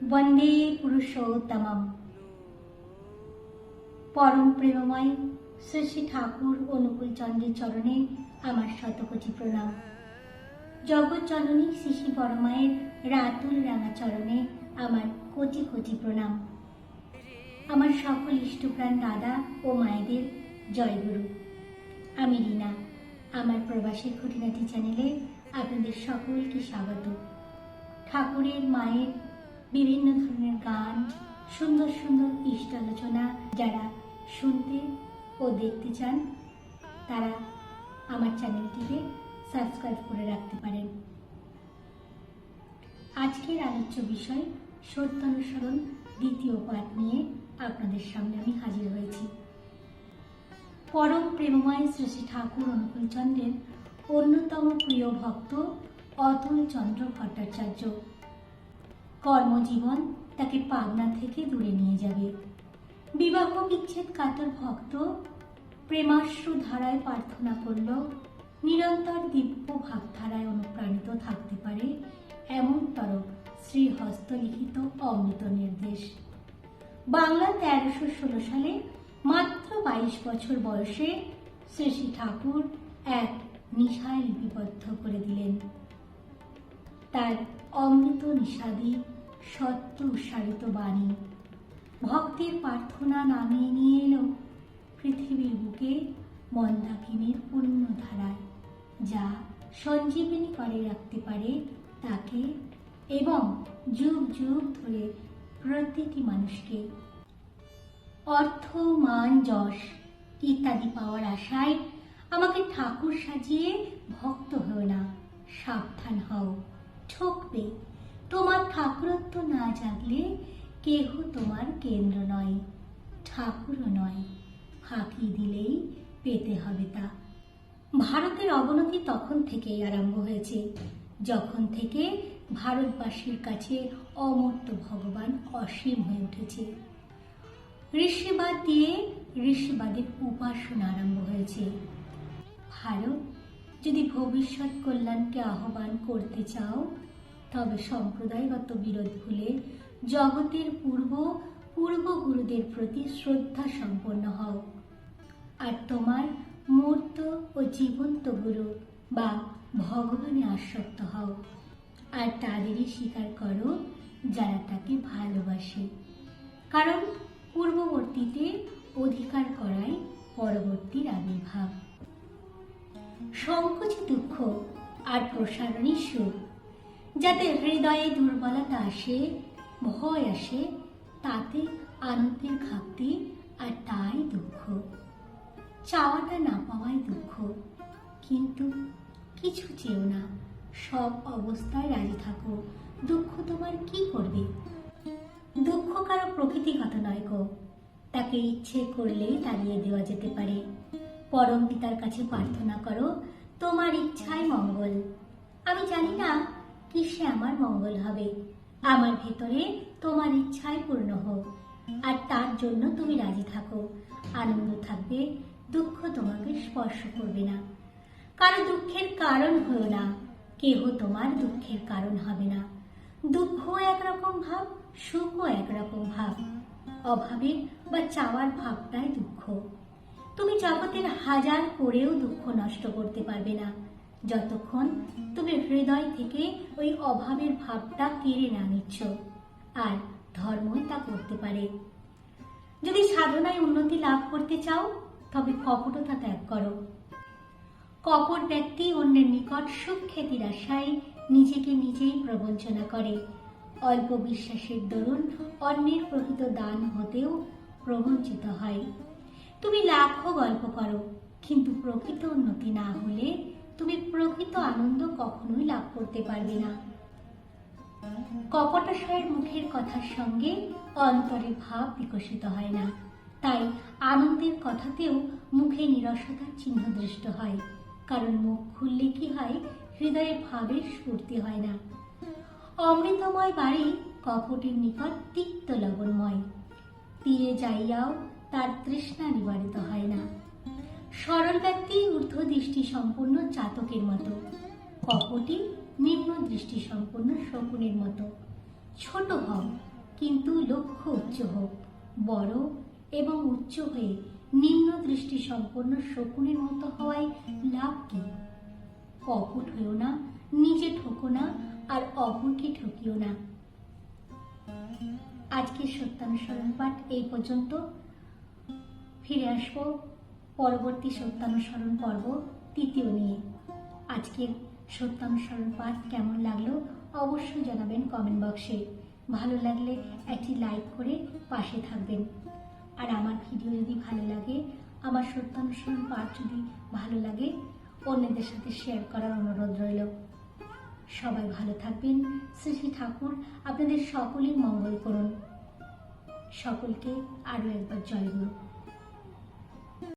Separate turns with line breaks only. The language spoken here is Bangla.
বন্দে পুরুষোত্তমম পরম প্রেমময় শ্রী ঠাকুর অনুকূল চন্দ্রের চরণে আমার শতকোটি প্রণাম। জগৎ জননী শিশি পরমায়ের রাতুল রাঙা চরণে আমার কোটি কোটি প্রণাম। আমার সকল ইষ্টপ্রাণ দাদা ও মায়েদের জয়গুরু। আমি রিনা, আমার প্রবাসের খুঁটিনাটি চ্যানেলে আপনাদের সকলকে স্বাগত। ঠাকুরের মায়ের বিভিন্ন ধরনের গান, সুন্দর সুন্দর ইষ্ট আলোচনা যারা শুনতে ও দেখতে চান, তারা আমার চ্যানেলটিকে সাবস্ক্রাইব করে রাখতে পারেন। আজকের আলোচ্য বিষয় সত্যানুসরণ দ্বিতীয় পাঠ নিয়ে আপনাদের সামনে আমি হাজির হয়েছি। পরম প্রেমময় শ্রী শ্রী ঠাকুর অনুকূল চন্দ্রের অন্যতম প্রিয় ভক্ত অতুল চন্দ্র ভট্টাচার্য। কর্মজীবন তাকে পাবনা থেকে দূরে নিয়ে যাবে। বিবাহ বিচ্ছেদ কাতর ভক্ত, প্রেমাশ্রু ধারায় প্রার্থনা করল, নিরন্তর দিব্য ভাবধারায় অনুপ্রাণিত থাকতে পারে এমনতর শ্রী হস্তলিখিত অমৃত নির্দেশ। বাংলা তেরোশো ষোলো সালে মাত্র বাইশ বছর বয়সে শ্রী শ্রী ঠাকুর এক নিশায় লিপিবদ্ধ করে দিলেন। তার অমৃত নিষাদি সত্য উচ্চারিত বাণী। ভক্তের প্রার্থনা নামিয়ে নিয়ে এলো পৃথিবীর বুকে মন্দাকিনীর পূর্ণ ধারায়। যা সঞ্জীবনী করে রাখতে পারে তাকে এবং যুগ যুগ ধরে প্রতিটি মানুষকে। অর্থ, মান, যশ ইত্যাদি পাওয়ার আশায় আমাকে ঠাকুর সাজিয়ে ভক্ত হও না, সাবধান হও। ঠকবে তোমার ঠাকুরত্ব না জাগলে কেহ তোমার কেন্দ্র নয়, ঠাকুরও নয়। ফাঁকি দিলেই পেতে হবে তা। ভারতের অবনতি তখন থেকেই আরম্ভ হয়েছে। যখন থেকে ভারতবাসীর কাছে অমর্ত্য ভগবান অসীম হয়ে উঠেছে। ঋষিবাদ দিয়ে ঋষিবাদের উপাসনা আরম্ভ হয়েছে। ভারত, যদি ভবিষ্যৎ কল্যাণকে আহ্বান করতে চাও তবে সম্প্রদায়গত বিরোধ ভুলে জগতের পূর্ব পূর্ব গুরুদের প্রতি শ্রদ্ধা সম্পন্ন হও। আর তোমার মূর্ত ও জীবন্ত গুরু বা ভগবানে আসক্ত হও। আর তাদেরই স্বীকার করো যারা তাকে ভালোবাসে। কারণ পূর্ববর্তীতে অধিকার করাই পরবর্তীর আবির্ভাব। সংকোচে, দুঃখ আর প্রসারণী সুখ যাতে হৃদয়ে দুর্বলতা আসে, ভয় আসে, তাতে আনন্দের ঘাটতি আর তাই দুঃখ। চাওয়াটা না পাওয়াই দুঃখ, কিন্তু কিছু চেও না। সব অবস্থায় রাজি থাকো। দুঃখ তোমার কি করবে? দুঃখ কারও প্রকৃতিগত নয় গো। তাকে ইচ্ছে করলেই তাড়িয়ে দেওয়া যেতে পারে। পরম পিতার কাছে প্রার্থনা করো, তোমার ইচ্ছাই মঙ্গল। আমি জানি না কিসে আমার মঙ্গল হবে? আমার ভেতরে তোমার ইচ্ছাই পূর্ণ হোক, আর তার জন্য তুমি রাজি থাকো। আনন্দ থাকবে, দুঃখ তোমাকে স্পর্শ করবে না। কারও দুঃখের কারণ হয়েও না, কেহ তোমার দুঃখের কারণ হবে না। দুঃখ একরকম ভাব, সুখও একরকম ভাব। অভাবের বা চাওয়ার ভাবটাই দুঃখ। তুমি জগতের হাজার করেও দুঃখ নষ্ট করতে পারবে না। যতক্ষণ তুমি হৃদয় থেকে ওই অভাবের ভাবটা কেড়ে না নিচ্ছ, আর ধর্মই তা করতে পারে। যদি সাধনায় উন্নতি লাভ করতে চাও, তবে কপটতা ত্যাগ করো। কপট ব্যক্তি অন্যের নিকট সুখ খ্যাতির আশায় নিজেকে নিজেই প্রবঞ্চনা করে। অল্প বিশ্বাসের দরুন অন্যের প্রকৃত দান হতেও প্রবঞ্চিত হয়। তুমি লাখো গল্প করো, কিন্তু প্রকৃত উন্নতি না হলে তুমি প্রকৃত আনন্দ কখনোই লাভ করতে পারবে না। কপটাশয়ের মুখের কথার সঙ্গে অন্তরে ভাব বিকশিত হয় না। তাই আনন্দের কথাতেও মুখে নিরসতার চিহ্ন দৃষ্ট হয়। কারণ মুখ খুললে কি হয়? হৃদয়ে ভাবের স্ফূর্তি হয় না। অমৃতময় বাড়ি কপটের নিকট তিক্ত লবণময়। তীরে যাইয়াও তার তৃষ্ণা নিবারিত হয় না। সরল ব্যক্তি ঊর্ধ্ব দৃষ্টি সম্পূর্ণ চাতকের মতো, কপটি নিম্ন দৃষ্টি সম্পন্ন শকুনের মতো। ছোট হও, কিন্তু লক্ষ্য উচ্চ হোক, বড় এবং উচ্চ হয়ে নিম্ন দৃষ্টি সম্পন্ন শকুনের মতো হওয়ায় লাভ কি? কপট হয়েও না, নিজে ঠকো না, আর অপরকে ঠকিও না। আজকের সত্যানুসরণ পাঠ এই পর্যন্ত। ফিরে আসব পরবর্তী সত্যানুসরণ পর্ব তৃতীয় নিয়ে। আজকের সত্যানুসরণ পাঠ কেমন লাগল অবশ্যই জানাবেন কমেন্ট বক্সে ভালো লাগলে একটি লাইক করে পাশে থাকবেন। আর আমার ভিডিও যদি ভালো লাগে, আমার সত্যানুসরণ পাঠ যদি ভালো লাগে, অন্যদের সাথে শেয়ার করার অনুরোধ রইল। সবাই ভালো থাকবেন শ্রী ঠাকুর আপনাদের সকলের মঙ্গল করুন। সকলকে আরও একবার জয় গুরু।